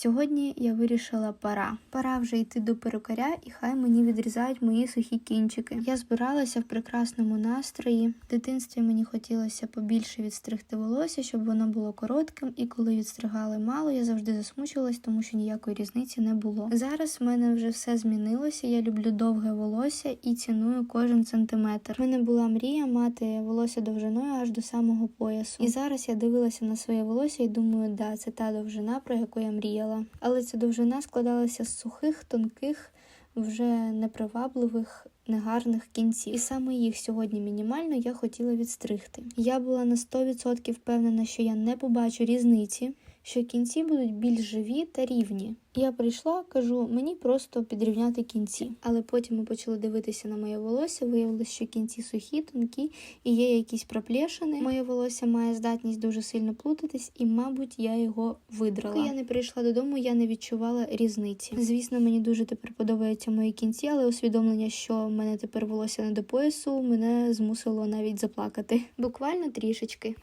Сьогодні я вирішила пора. Пора вже йти до перукаря, і хай мені відрізають мої сухі кінчики. Я збиралася в прекрасному настрої. В дитинстві мені хотілося побільше відстригти волосся, щоб воно було коротким. І коли відстригали мало, я завжди засмучувалась, тому що ніякої різниці не було. Зараз в мене вже все змінилося. Я люблю довге волосся і ціную кожен сантиметр. У мене була мрія мати волосся довжиною аж до самого поясу. І зараз я дивилася на своє волосся і думаю, да, це та довжина, про яку я мріяла. Але ця довжина складалася з сухих, тонких, вже непривабливих. Негарних кінців, і саме їх сьогодні мінімально я хотіла відстригти. Я була на 100% впевнена, що я не побачу різниці, що кінці будуть більш живі та рівні. Я прийшла, кажу, мені просто підрівняти кінці. Але потім ми почали дивитися на моє волосся. Виявилось, що кінці сухі, тонкі і є якісь проплешини. Моє волосся має здатність дуже сильно плутатись, і, мабуть, я його видрала. Коли я не прийшла додому, я не відчувала різниці. Звісно, мені дуже тепер подобаються мої кінці, але усвідомлення, що в мене тепер волосся не до поясу, мене змусило навіть заплакати. Буквально трішечки.